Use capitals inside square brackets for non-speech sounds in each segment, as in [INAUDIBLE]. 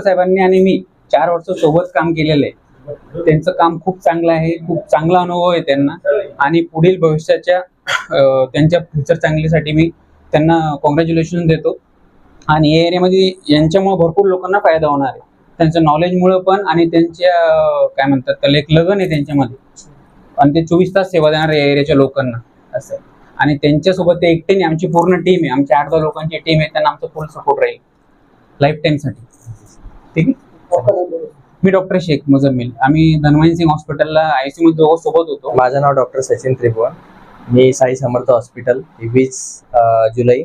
Doctor साहेबांनी आणि मी चार वर्ष सोबत काम केलेलं आहे. त्यांचं काम खूप चांगलं आहे खूप चांगला अनुभव आहे त्यांना. आणि पुढील भविष्याच्या त्यांच्या फ्युचर चांगलीसाठी मी त्यांना कॉंग्रॅच्युलेशन देतो. आणि या एरियामध्ये यांच्यामुळे भरपूर लोकांना फायदा होणार आहे. त्यांचं नॉलेजमुळं पण आणि त्यांच्या काय म्हणतात त्याला एक लगन आहे त्यांच्यामध्ये. आणि ते चोवीस तास सेवा देणार या एरियाच्या लोकांना असं आहे. आणि त्यांच्यासोबत ते नाही आमची पूर्ण टीम आहे. आमची आठ दहा लोकांची टीम आहे. त्यांना आमचा फुल सपोर्ट राहील. लाईफ टाईमसाठी ठीक आहे? मी डॉक्टर शेख मुजम्मिल आम्ही धनवंत सिंग हॉस्पिटलला आयसीयू मध्ये दोघं सोबत होतो. माझं नाव डॉक्टर सचिन त्रिभुवन. मी साई समर्थ हॉस्पिटल वीस जुलै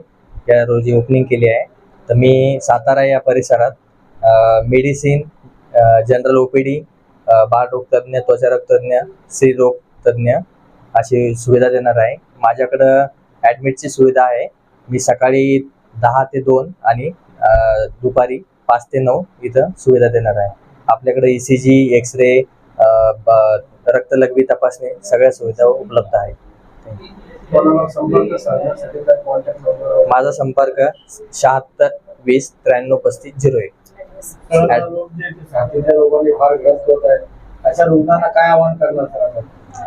या रोजी ओपनिंग केली आहे. तर मी सातारा या परिसरात medicine general O P D बाळरोगतज्ञ त्वचारोगतज्ञ स्त्रीरोगतज्ञ अशी सुविधा देणार आहे. माझ्याकडं ॲडमिटची सुविधा आहे. मी सकाळी दहा ते दोन आणि दुपारी पाच ते नऊ इथं सुविधा देणार आहे. आपल्याकडे E C G X ray रक्तलघवी तपासणी सगळ्या सुविधा उपलब्ध आहेत. नंबर माझा संपर्क शहात्तर वीस त्र्याण्णव पस्तीस झिरो एक.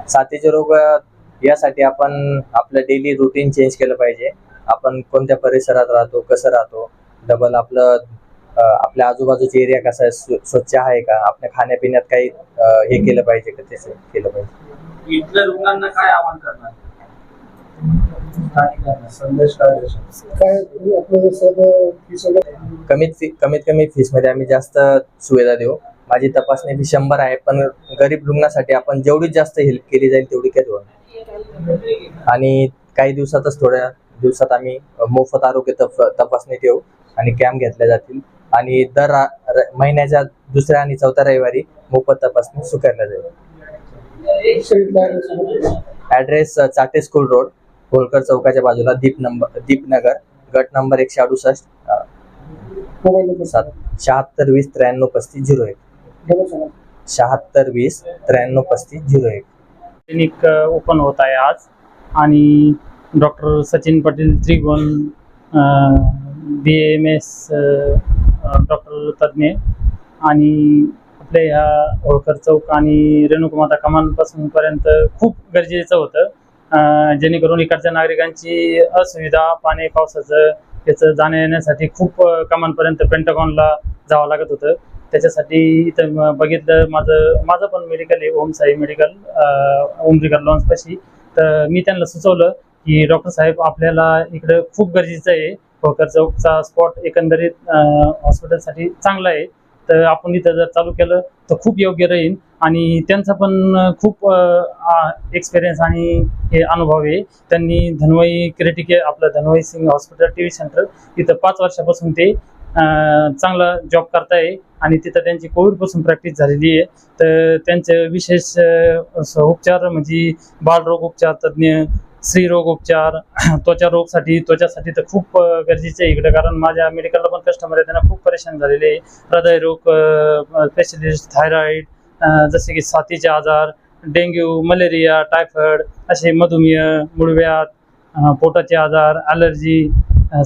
साथीचे रोग यासाठी आपण आपलं डेली रुटीन चेंज केलं पाहिजे. आपण कोणत्या परिसरात राहतो कसं राहतो? डबल आपलं आपल्या आजूबाजूचा एरिया कसा आहे? स्व- स्वच्छ आहे का? आपल्या खाण्यापिण्यात काही हे केलं पाहिजे का? त्याचं केलं पाहिजे. इथल्या रुग्णांना काय आवाहन करणार? संदेश काय कमीत फी कमीत कमी फीसमध्ये आम्ही जास्त सुविधा देऊ. माझी तपासणी फी शंभर आहे पण गरीब रुग्णासाठी आपण जेवढी जास्त हेल्प केली जाईल तेवढी करू आणि काही दिवसातच थोड्या दिवसात आम्ही मोफत आरोग्य तप तपासणी ठेवू आणि कॅम्प घेतल्या जातील. आणि दर महिन्याच्या दुसऱ्या आणि चौथ्या रविवारी मोफत तपासणी स्वीकारल्या जाईल address Chate school road Holkar चौकाच्या बाजूला दीप नंबर दीपनगर गट नंबर एकशे अडुसष्ट शहात्तर वीस त्र्याण्णव पस्तीस झिरो एक. शहात्तर वीस त्र्याण्णव पस्तीस झिरो एक. क्लिनिक ओपन होत आहे आज. आणि doctor Sachin Patil Trigon B M S doctor तज्ज्ञ आणि आपल्या ह्या होळकर चौक आणि रेणुकामाता कमानपासूनपर्यंत खूप गरजेचं होतं. जेणेकरून इकडच्या नागरिकांची असुविधा पाणी पावसाचं याचं जाण्या येण्यासाठी खूप अं, कमानपर्यंत पेंटागॉनला जावं लागत होतं. त्याच्यासाठी इथं बघितलं माझं माझं पण मेडिकल आहे ओम साई मेडिकल ओमरिकल लॉन्सपाशी तर मी त्यांना सुचवलं की डॉक्टर साहेब आपल्याला इकडं खूप गरजेचं आहे. होकर चौकचा स्पॉट एकंदरीत हॉस्पिटलसाठी चांगला आहे. तर आपण इथं जर चालू केलं तर खूप योग्य राहील. आणि त्यांचा पण खूप एक्सपिरियन्स आणि हे अनुभव आहे. त्यांनी धनवई क्रिटिके आपलं Dhanwai Singh hospital T V centre इथं पाच वर्षापासून ते चांगला जॉब करताय. आणि तिथं त्यांची कोविडपासून प्रॅक्टिस झालेली आहे. तर त्यांचे विशेष उपचार म्हणजे बालरोग उपचार तज्ज्ञ स्त्रीरोग उपचार [CLEARS THROAT] त्वचा रोगसाठी त्वचासाठी तर खूप गरजेचे आहे इकडे. कारण माझ्या मेडिकलला पण कस्टमर आहे त्यांना खूप परेशान झालेले आहे. हृदयरोग स्पेशलिस्ट थायरॉईड जसे की साथीचे आजार डेंग्यू मलेरिया टायफॉइड असे मधुमेह मुळव्यात पोटाचे आजार ॲलर्जी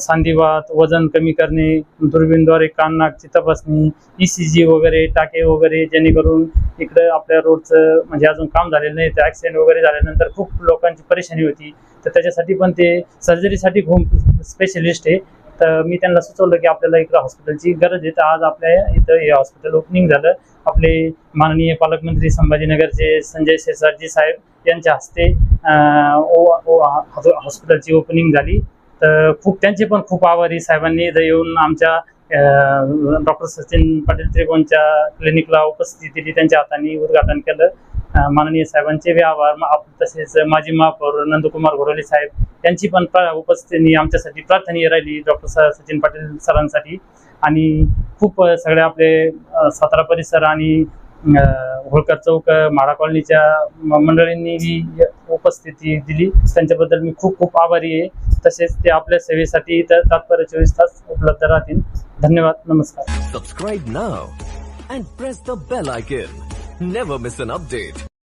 सांधिवात वजन कमी करणे दुर्बीनद्वारे कान नाकची तपासणी ई सी जी वगैरे टाके वगैरे जेणेकरून इकडं आपल्या रोडचं म्हणजे अजून काम झालेलं नाही तर ॲक्सिडेंट वगैरे झाल्यानंतर खूप लोकांची परेशानी होती. तर त्याच्यासाठी पण ते सर्जरीसाठी खूप स्पेशलिस्ट आहे. तर मी त्यांना सुचवलं की आपल्याला इकडं हॉस्पिटलची गरज आहे. तर आज आपल्या इथं हे हॉस्पिटल ओपनिंग झालं. आपले माननीय पालकमंत्री संभाजीनगरचे संजय शेसरजी साहेब यांच्या हस्ते हॉस्पिटलची ओपनिंग झाली. तर खूप त्यांचे पण खूप आभारी साहेबांनी इथं येऊन आमच्या डॉक्टर सचिन पाटील त्रिकोणच्या क्लिनिकला उपस्थिती दिली त्यांच्या हाताने उद्घाटन केलं. माननीय साहेबांचे बी आभार. तसेच माजी महापौर नंदकुमार घोडवले साहेब यांची पण प्रा- उपस्थिती आमच्यासाठी प्रार्थनीय राहिली डॉक्टर सचिन पाटील सरांसाठी. आणि खूप सगळे आपले सातारा परिसर आणि होळकर चौक म्हाडा कॉलनीच्या मंडळींनी ही उपस्थिती दिली. त्यांच्याबद्दल मी खूप खूप आभारी आहे. तसेच ते आपल्या सेवेसाठी इथं तात्पर्य चोवीस तास उपलब्ध राहतील. धन्यवाद. नमस्कार. Subscribe now and press the bell icon never miss an update